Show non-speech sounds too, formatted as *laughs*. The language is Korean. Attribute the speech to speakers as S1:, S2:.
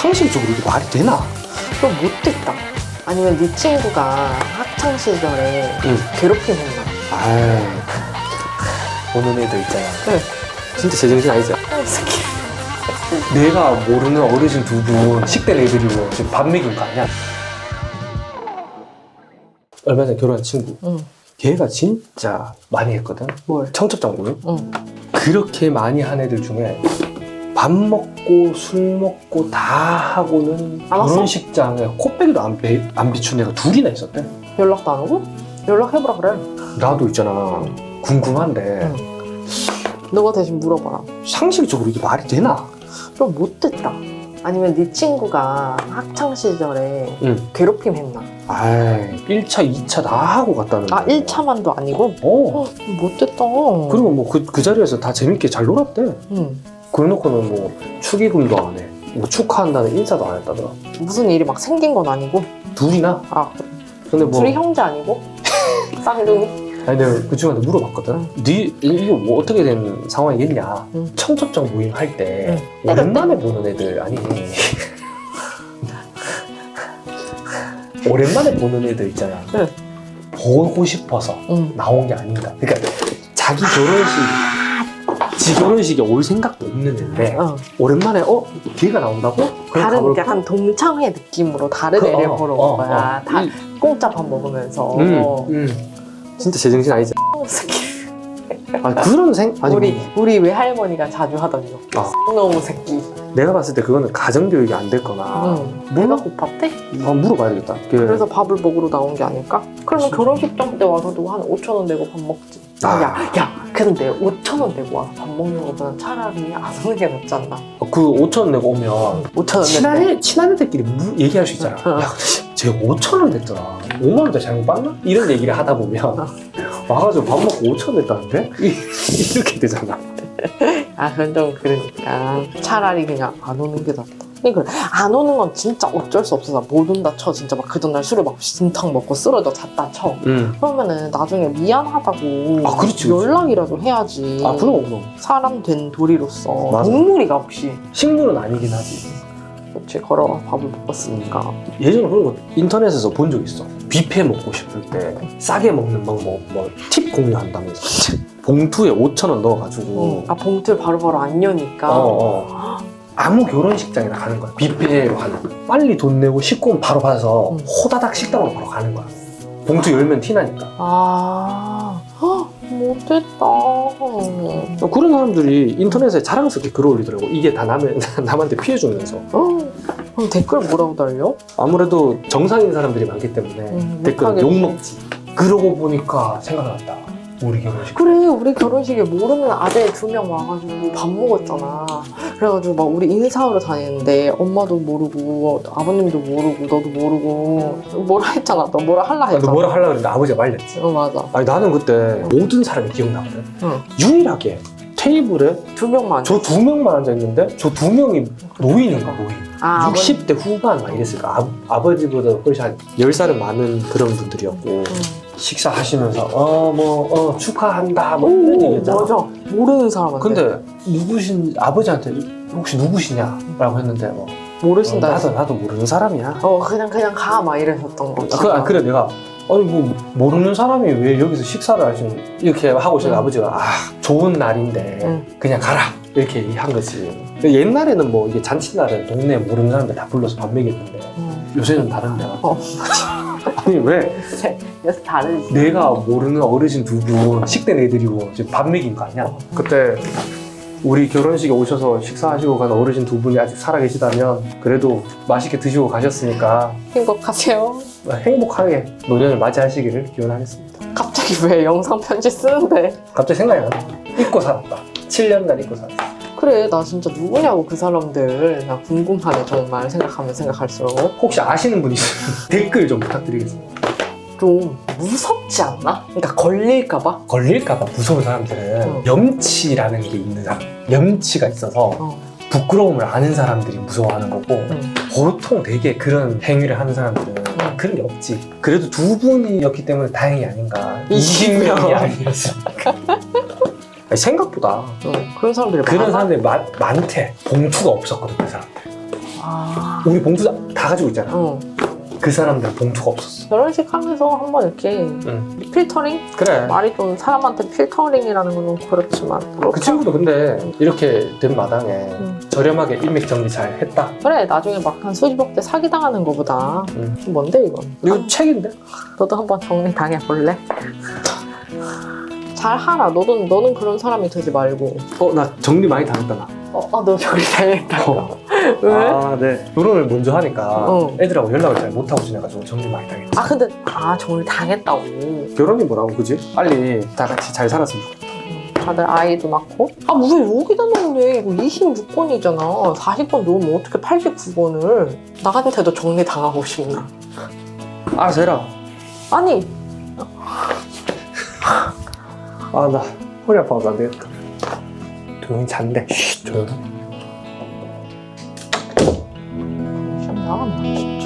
S1: 상식적으로 이게 말이 되나?
S2: 좀 못됐다. 아니면 네 친구가 학창 시절에
S1: 응.
S2: 괴롭힘 했나?
S1: 아이 보는 애들 있잖아
S2: 네.
S1: 진짜 제정신 아니지?
S2: 어, 새끼.
S1: 내가 모르는 어르신 두 분 식대 내드리고 지금 밥 먹인 거 아니야? 얼마 전에 결혼한 친구
S2: 응.
S1: 걔가 진짜 많이 했거든
S2: 뭘?
S1: 청첩장구를
S2: 응.
S1: 그렇게 많이 한 애들 중에 밥 먹고 술 먹고 다 하고는
S2: 안 왔어?
S1: 결혼식장에 코빼기도 안, 비, 안 비춘 애가 둘이나 있었대
S2: 연락도 안 오고? 연락해보라 그래.
S1: 나도 있잖아 궁금한데
S2: 너가 대신 물어봐라.
S1: 상식적으로 이게 말이 되나?
S2: 좀 못됐다. 아니면 네 친구가 학창 시절에
S1: 응.
S2: 괴롭힘 했나?
S1: 아이 1차 2차 다 하고 갔다는
S2: 아, 1차만도 아니고?
S1: 어
S2: 어, 못됐다.
S1: 그리고 뭐 그 그 자리에서 다 재밌게 잘 놀았대
S2: 응.
S1: 그래놓고는 뭐 축의금도 안 해 뭐 축하한다는 인사도 안 했다더라
S2: 무슨 일이 막 생긴 건 아니고?
S1: 둘이나
S2: 아, 그래.
S1: 근데 뭐
S2: 둘이 형제 아니고? *laughs* 쌍둥이?
S1: 아니 내가 그 친구한테 물어봤거든. 네 이거 뭐 어떻게 된 상황이겠냐.
S2: 응.
S1: 청첩장 모임 할 때
S2: 응.
S1: 오랜만에 보는 애들 아니. *laughs* 오랜만에 보는 애들 있잖아.
S2: 응.
S1: 보고 싶어서
S2: 응.
S1: 나온 게 아닌가. 그러니까 자기 결혼식, 지 결혼식에 올 생각도 없는 애인데
S2: 어.
S1: 오랜만에 어 걔가 나온다고? 그럼
S2: 다른
S1: 가볼까?
S2: 약간 동창회 느낌으로 다른
S1: 그,
S2: 애를
S1: 어,
S2: 보러
S1: 어,
S2: 온 거야.
S1: 어.
S2: 다
S1: 이-
S2: 공짜 밥 먹으면서.
S1: 음, 음. 진짜 제정신 아니지.
S2: 어, *laughs* 새끼.
S1: 아 그런 생 아니
S2: 우리
S1: 뭐,
S2: 우리 외할머니가 자주 하던 거.
S1: 아.
S2: 너무 새끼.
S1: 내가 봤을 때 그거는 가정 교육이 안 됐거나
S2: 응. 내가 고팠대?
S1: 한번 물어봐야 되겠다. 그,
S2: 그래서 밥을 먹으러 나온 게 아닐까? 그러면 결혼식장 때 와서도 한 5천 원 내고 밥 먹지.
S1: 아.
S2: 야, 야, 근데 5천 원 내고 와서 밥 먹는 것보다 차라리 안 오는 게 낫지 않나?
S1: 그 5천 원 내고 오면
S2: 5천 원
S1: 친한. 애, 친한 애들끼리 무- 얘기할 수 있잖아.
S2: 어.
S1: 야, 쟤 5천 원 냈더라. 5만 원짜리 잘못 봤나? 이런 얘기를 하다 보면
S2: 어.
S1: 와가지고 밥 먹고 5천 원 냈다는데? 이- 이렇게 되잖아. *laughs*
S2: 아, 그건 좀 그러니까 차라리 그냥 안 오는 게 낫다. 그러니까 안 오는 건 진짜 어쩔 수 없어. 못 온다 쳐. 진짜 막 그 전날 술을 막 진탕 먹고 쓰러져 잤다 쳐.
S1: 응.
S2: 그러면은 나중에 미안하다고
S1: 아, 그렇지, 그렇지.
S2: 연락이라도 해야지.
S1: 아, 그럼, 그럼.
S2: 사람 된 도리로서
S1: 맞아.
S2: 동물이가 혹시
S1: 식물은 아니긴 하지.
S2: 그렇지 걸어 밥을 먹었으니까.
S1: 예전에 그런 거 인터넷에서 본 적 있어. 뷔페 먹고 싶을 때 싸게 먹는 방법, 뭐, 팁 공유한다면서. 봉투에 5천 원 넣어가지고.
S2: 아 봉투를 바로바로 안 여니까.
S1: 어, 어. 아무 결혼식장이나 가는 거야. 뷔페로 가는 거야. 빨리 돈 내고 식구 바로 받아서
S2: 응.
S1: 호다닥 식당으로 바로 가는 거야. 봉투 열면 티나니까.
S2: 아 헉, 못됐다.
S1: 그런 사람들이 인터넷에 자랑스럽게 글 올리더라고. 이게 다 남의, *laughs* 남한테 피해 주면서.
S2: 어, 그럼 댓글 뭐라고 달려?
S1: 아무래도 정상인 사람들이 많기 때문에
S2: 음,
S1: 댓글은
S2: 욕하겠지.
S1: 욕먹지. 그러고 보니까 생각났다. 우리 결혼식.
S2: 그래 우리 결혼식에 모르는 아들 두명 와가지고 밥 먹었잖아 그래가지고 막 우리 인사하러 다니는데 엄마도 모르고 아버님도 모르고 너도 모르고 뭐라 했잖아 너 뭐라 할라
S1: 아, 너
S2: 했잖아
S1: 뭐라 하려고 그랬는데 아버지가 말렸지.
S2: 어 맞아
S1: 아니 나는 그때 모든 사람이 기억나거든.
S2: 응.
S1: 유일하게 테이블에
S2: 두 명만
S1: 저 두 명만 앉아 있는데 저 두 명이 노인인가 노인.
S2: 아,
S1: 60대 후반 막 이랬을까. 아, 버지보다 훨씬 한 10살은 많은 그런 분들이었고
S2: 응.
S1: 식사하시면서 어 뭐 어, 축하한다 뭐
S2: 오,
S1: 이런 얘기했잖아.
S2: 맞아 모르는 사람한테
S1: 근데 누구신 아버지한테 혹시 누구시냐라고 했는데 뭐, 어,
S2: 모르신다
S1: 나도. 나도 모르는 사람이야.
S2: 어 그냥 그냥 가 막 이러셨던 거
S1: 아, 그, 아, 그래 내가 아니 뭐 모르는 사람이 왜 여기서 식사를 하시는 이렇게 하고 있으니
S2: 응.
S1: 아버지가 아 좋은 날인데
S2: 응.
S1: 그냥 가라 이렇게 얘기한 거지. 옛날에는 뭐 이게 잔칫날은 동네 모르는 사람들 다 불러서 밥 먹였는데
S2: 응.
S1: 요새는 다른데.
S2: 어. *laughs*
S1: 아니 왜
S2: 여기서 다르지
S1: 내가 모르는 어르신 두 분 식대 내드리고 지금 밥 먹인 거 아니야? 그때 우리 결혼식에 오셔서 식사하시고 간 어르신 두 분이 아직 살아 계시다면 그래도 맛있게 드시고 가셨으니까
S2: 행복하세요
S1: 행복하게 노년을 맞이하시기를 기원하겠습니다.
S2: 갑자기 왜 영상 편지 쓰는데
S1: 갑자기 생각이 나네. 잊고 살았다. 7년간 잊고 살았다.
S2: 그래 나 진짜 누구냐고 그 사람들 나 궁금하네 정말 생각하면 생각할수록
S1: 혹시 아시는 분 있으면 *laughs* 댓글 좀 부탁드리겠습니다.
S2: 좀 무섭지 않나? 그러니까 걸릴까봐
S1: 걸릴까봐 무서운 사람들은
S2: 어.
S1: 염치라는 게 있는 사람. 염치가 있어서
S2: 어.
S1: 부끄러움을 아는 사람들이 무서워하는 거고
S2: 응.
S1: 보통 되게 그런 행위를 하는 사람들은
S2: 응.
S1: 그런 게 없지. 그래도 두 분이었기 때문에 다행이 아닌가.
S2: 20 명.
S1: 20명이 아니었으니까. 아니, 생각보다
S2: 응. 그런 사람들이
S1: 그런
S2: 많아?
S1: 사람들이 많, 많대. 봉투가 없었거든, 그 사람들.
S2: 아.
S1: 우리 봉투 다, 다 가지고 있잖아.
S2: 응.
S1: 그 사람들 봉투가 없었어.
S2: 결혼식 하면서 한번 이렇게
S1: 응.
S2: 필터링?
S1: 그래.
S2: 말이 좀 사람한테 필터링이라는 건 좀 그렇지만.
S1: 그 친구도 근데 이렇게 된 마당에
S2: 응.
S1: 저렴하게 인맥 정리 잘 했다.
S2: 그래, 나중에 막 한 수십억 대 사기당하는 거보다.
S1: 응.
S2: 뭔데, 이건?
S1: 이거 책인데?
S2: 너도 한번 정리 당해볼래? *laughs* 잘 하라. 너도, 너는 그런 사람이 되지 말고.
S1: 어, 나 정리 많이 당했다, 나.
S2: 어, 아, 너 정리 당했다.
S1: 어.
S2: 왜?
S1: 아, 네. 결혼을 먼저 하니까
S2: 어.
S1: 애들하고 연락을 잘 못하고 지내가지고 정리 많이 당했지.
S2: 아, 근데, 아, 정리 당했다고.
S1: 결혼이 뭐라고, 그지? 빨리 다 같이 잘 살았으면 좋겠다.
S2: 다들 아이도 낳고. 아, 무슨 여기다 넣네. 이거 26번이잖아. 40번 넣으면 어떻게 89번을. 나한테도 정리 당하고 싶나?
S1: 알아서 해라.
S2: 아니,
S1: 아, 나 허리 아파서 안 되겠다. 조용히 잔대. 쉿, 조용히.
S2: 시험 나간다, 진짜.